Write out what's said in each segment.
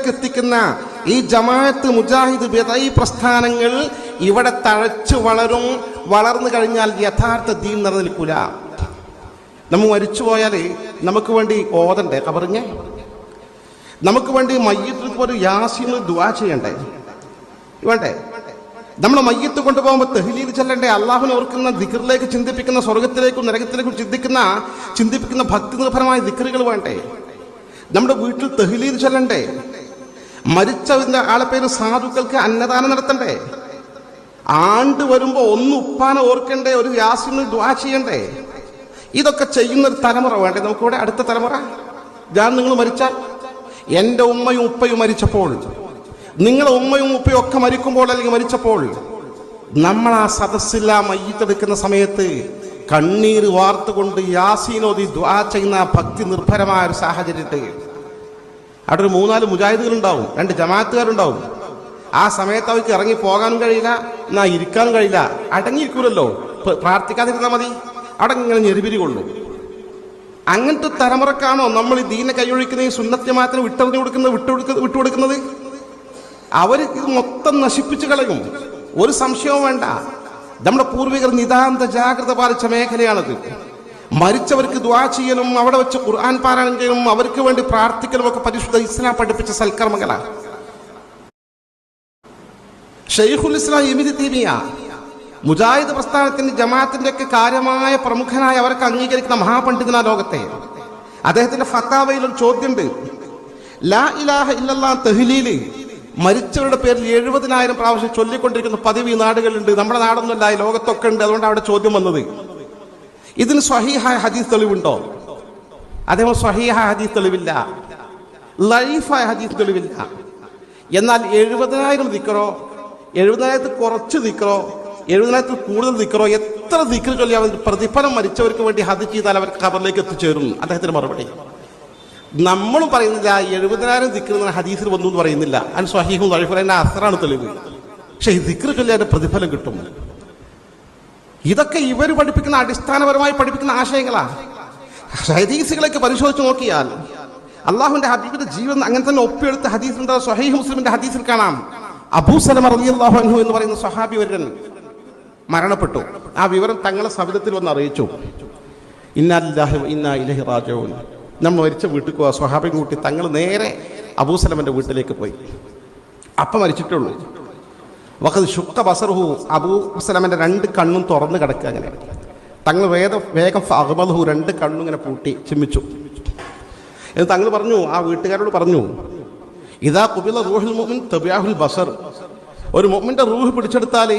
മർക്കസിലേക്ക് എത്തിക്കുന്ന ഈ ജമാഅത്ത് മുജാഹിദ് ബദൈ പ്രസ്ഥാനങ്ങൾ ഇവിടെ തഴച്ചു വളരും വളർന്നു കഴിഞ്ഞാൽ യഥാർത്ഥ ദീൻ നിലനിൽക്കൂല. നമ്മൾ മരിച്ചു പോയാൽ നമുക്ക് വേണ്ടി ഓതണ്ടേ കബറിഞ്ഞേ നമുക്ക് വേണ്ടി മയ്യത്തിൽ ഒരു യാസിന് ദുവാ ചെയ്യണ്ടേ? വേണ്ടേ? നമ്മൾ മയ്യത്ത് കൊണ്ടുപോകുമ്പോൾ തെഹ്ലീൽ ചെല്ലണ്ടേ? അള്ളാഹുനെ ഓർക്കുന്ന ദിക്കറിലേക്ക് ചിന്തിപ്പിക്കുന്ന സ്വർഗത്തിലേക്കും നരകത്തിലേക്കും ചിന്തിക്കുന്ന ചിന്തിപ്പിക്കുന്ന ഭക്തി നിർഭരമായ ദിക്കറുകൾ വേണ്ടേ? നമ്മുടെ വീട്ടിൽ തെഹ്ലീൽ ചെല്ലണ്ടേ? മരിച്ചതിന്റെ ആളെ പേര് സാധുക്കൾക്ക് അന്നദാനം നടത്തണ്ടേ? ആണ്ട് വരുമ്പോ ഒന്ന് ഉപ്പാന ഓർക്കണ്ടേ ഒരു യാസിന് ദ്വാ ചെയ്യണ്ടേ? ഇതൊക്കെ ചെയ്യുന്ന ഒരു തലമുറ വേണ്ടേ? നമുക്കിവിടെ അടുത്ത തലമുറ. ഞാൻ നിങ്ങൾ മരിച്ചാൽ. എന്റെ ഉമ്മയും ഉപ്പയും മരിച്ചപ്പോൾ നിങ്ങളെ ഉമ്മയും ഉപ്പയും ഒക്കെ മരിക്കുമ്പോൾ അല്ലെങ്കിൽ മരിച്ചപ്പോൾ നമ്മൾ ആ സദസ്സില്ല മയ്യത്തെടുക്കുന്ന സമയത്ത് കണ്ണീര് വാർത്തുകൊണ്ട് യാസീനോദി ദ്വാ ചെയ്യുന്ന ഭക്തി നിർഭരമായ ഒരു സാഹചര്യത്തിൽ അവിടെ ഒരു മൂന്നാൽ മുജാഹിദുകൾ ഉണ്ടാവും രണ്ട് ജമാഅത്തുകാരുണ്ടാവും. ആ സമയത്ത് അവർക്ക് ഇറങ്ങി പോകാനും കഴിയില്ല എന്നാ ഇരിക്കാനും കഴിയില്ല. അടങ്ങിയിരിക്കൂലല്ലോ. പ്ര- പ്രാർത്ഥിക്കാതിരുന്നാൽ മതി. അവിടെ ഇങ്ങനെ ഞെരുപിരി കൊള്ളും. അങ്ങനത്തെ തലമുറക്കാണോ നമ്മൾ ഈ ദീനെ കൈയൊഴിക്കുന്ന ഈ സുന്നത്തെ മാത്രം വിട്ടറിഞ്ഞു കൊടുക്കുന്നത് വിട്ടുകൊടുക്ക വിട്ടുകൊടുക്കുന്നത്? അവർ ഇത് മൊത്തം നശിപ്പിച്ചു കളയും. ഒരു സംശയവും വേണ്ട. നമ്മുടെ പൂർവികർ നിതാന്ത ജാഗ്രത പാലിച്ച മേഖലയാണത്. മരിച്ചവർക്ക് ദ്വാ ചെയ്യലും അവിടെ വെച്ച് ഖുർആൻ പാരായണം ചെയ്യലും അവർക്ക് വേണ്ടി പ്രാർത്ഥിക്കലും ഒക്കെ പരിശുദ്ധ ഇസ്ലാം പഠിപ്പിച്ച സൽക്കർമ്മങ്ങളാണ്. ഷെയ്ഖുൽ ഇസ്ലാം ഇമിതി തീമിയ മുജാഹിദ് പ്രസ്ഥാനത്തിന്റെ ജമാഅത്തിന്റെ ഒക്കെ കാര്യമായ പ്രമുഖനായ അവർക്ക് അംഗീകരിക്കുന്ന മഹാപണ്ഡിതന ലോകത്തെ. അദ്ദേഹത്തിന്റെ ഫത്താവയിൽ ഒരു ചോദ്യമുണ്ട്. ലാ ഇലാഹ ഇല്ലല്ലാ തെഹ്ലീൽ മരിച്ചവരുടെ പേരിൽ എഴുപതിനായിരം പ്രാവശ്യം ചൊല്ലിക്കൊണ്ടിരിക്കുന്ന പതിവ് ഈ നാടുകളുണ്ട് നമ്മുടെ നാടൊന്നുമല്ല ലോകത്തൊക്കെ ഉണ്ട്. അതുകൊണ്ട് അവിടെ ചോദ്യം വന്നത്. ഇതിന് സ്വഹീഹായ ഹദീസ് തെളിവുണ്ടോ? അതേപോലെ സ്വഹീഹായ ഹദീസ് തെളിവില്ല. ലൈഫായ ഹദീസ് തെളിവില്ല. എന്നാൽ എഴുപതിനായിരം ദിക്കറോ എഴുപതിനായിരത്തിൽ കുറച്ച് ദിക്കറോ എഴുപതിനായിരത്തിൽ കൂടുതൽ ദിക്കറോ എത്ര ദിക്കർ ചൊല്ലി അവർ പ്രതിഫലം മരിച്ചവർക്ക് വേണ്ടി ഹദ് ചെയ്താൽ അവർക്ക് ഖബറിലേക്ക് എത്തിച്ചേരും. അദ്ദേഹത്തിന് മറുപടി. നമ്മളും പറയുന്നില്ല എഴുപതിനായിരം ദിക്കർ ഹദീസിൽ വന്നു എന്ന് പറയുന്നില്ല. അതിന് സ്വഹീഹും അസറാണ് തെളിവ്. പക്ഷേ ഈ ദിക്കർ ചൊല്ലി അതിന്റെ പ്രതിഫലം കിട്ടും. ഇതൊക്കെ ഇവർ പഠിപ്പിക്കുന്ന അടിസ്ഥാനപരമായി പഠിപ്പിക്കുന്ന ആശയങ്ങളാണ് ഹദീസുകളൊക്കെ പരിശോധിച്ച് നോക്കിയാൽ അള്ളാഹുവിന്റെ ഹബീബിന്റെ ജീവൻ അങ്ങനെ തന്നെ ഒപ്പിയെടുത്ത് ഹദീസിന്റെ സൊഹൈ മുസ്ലിമിന്റെ ഹദീസിൽ കാണാം. അബൂ സലമ റളിയല്ലാഹു അൻഹു എന്ന് പറയുന്ന സ്വഹാബി വരൻ മരണപ്പെട്ടു. ആ വിവരം തങ്ങളെ സവിധത്തിൽ വന്ന് അറിയിച്ചു. ഇന്നാലില്ലാഹു ഇന്നാ ഇലൈഹി നമ്മൾ മരിച്ച വീട്ടിൽ പോവാ. സ്വഹാബി കൂട്ടി തങ്ങൾ നേരെ അബൂ സലമന്റെ വീട്ടിലേക്ക് പോയി. അപ്പം മരിച്ചിട്ടുള്ളൂ. വഖദ് ശുക്ക ബസറുഹു അബൂ സലമന്റെ രണ്ട് കണ്ണും തുറന്ന് കിടക്കുക അങ്ങനെ തങ്ങൾ വേഗം വേഗം അഹ്മദഹു രണ്ട് കണ്ണും ഇങ്ങനെ പൂട്ടി ചിമ്മിച്ചു. എന്ന് തങ്ങൾ പറഞ്ഞു ആ വീട്ടുകാരോട് പറഞ്ഞു ഇതാ കുബില റൂഹുൽ മുഅ്മിൻ തബിയാഹുൽ ബസർ. ഒരു മൊമ്മിന്റെ റൂഹ് പിടിച്ചെടുത്താൽ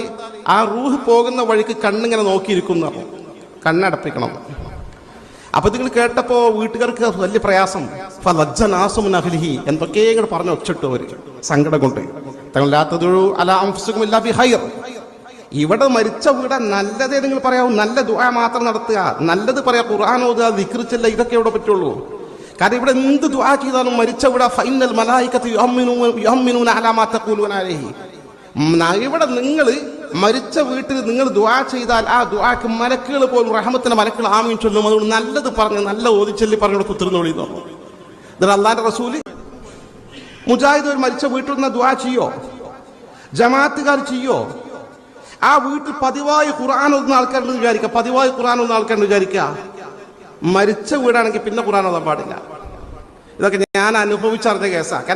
ആ റൂഹ് പോകുന്ന വഴിക്ക് കണ്ണിങ്ങനെ നോക്കിയിരിക്കുന്നു. കണ്ണടപ്പിക്കണം അപ്പൊ നിങ്ങൾ കേട്ടപ്പോൾ വീട്ടുകാർക്ക് വലിയ പ്രയാസം. ഫലജ്ജനാസുമുൻ അഹ്ലിഹി എന്തൊക്കെ ഇങ്ങോട്ട് പറഞ്ഞു ഒച്ചിട്ടു അവർ. സങ്കടം കൊണ്ട്. ഇവിടെ മരിച്ച വീട നല്ലതേ നിങ്ങൾ പറയാവൂ. നല്ല ദുആ മാത്രം നടത്തുക. നല്ലത് പറയാ ഖുർആൻ ഓതുക ദിക്റിച്ചല്ല ഇതൊക്കെ ഇവിടെ പറ്റുള്ളൂ. കാരണം ഇവിടെ എന്ത് ദുആ ചെയ്താലും മരിച്ച വീട ഫൈനൽ മലായിക്കത്ത് ഇവിടെ നിങ്ങൾ മരിച്ച വീട്ടിൽ നിങ്ങൾ ദുആ ചെയ്താൽ ആ ദുആക്ക് മലക്കുകൾ പോലും റഹമത്തിന്റെ മലക്കുകൾ ആമീൻ ചൊല്ലും. അതുകൊണ്ട് നല്ലത് പറഞ്ഞ് നല്ല ഓതിച്ചൊല്ലി പറഞ്ഞു കൊടുത്തു തിരുന്നോളി എന്നിട്ട് അള്ളാന്റെ റസൂൽ മുജാഹിദ് ഒരു മരിച്ച വീട്ടിൽ നിന്ന് ദുആ ചെയ്യോ? ജമാഅത്തുകാർ ചെയ്യോ? ആ വീട്ടിൽ പതിവായി ഖുർആൻ ഒന്ന ആൾക്കാരുണ്ട് വിചാരിക്കുക. പതിവായി ഖുർആൻ ഒന്ന ആൾക്കാരുണ്ട് വിചാരിക്കുക. മരിച്ച വീടാണെങ്കിൽ പിന്നെ ഖുർആൻ ഓതാൻ പാടില്ല. ഇതൊക്കെ ഞാൻ അനുഭവിച്ചറിഞ്ഞ കേസാ.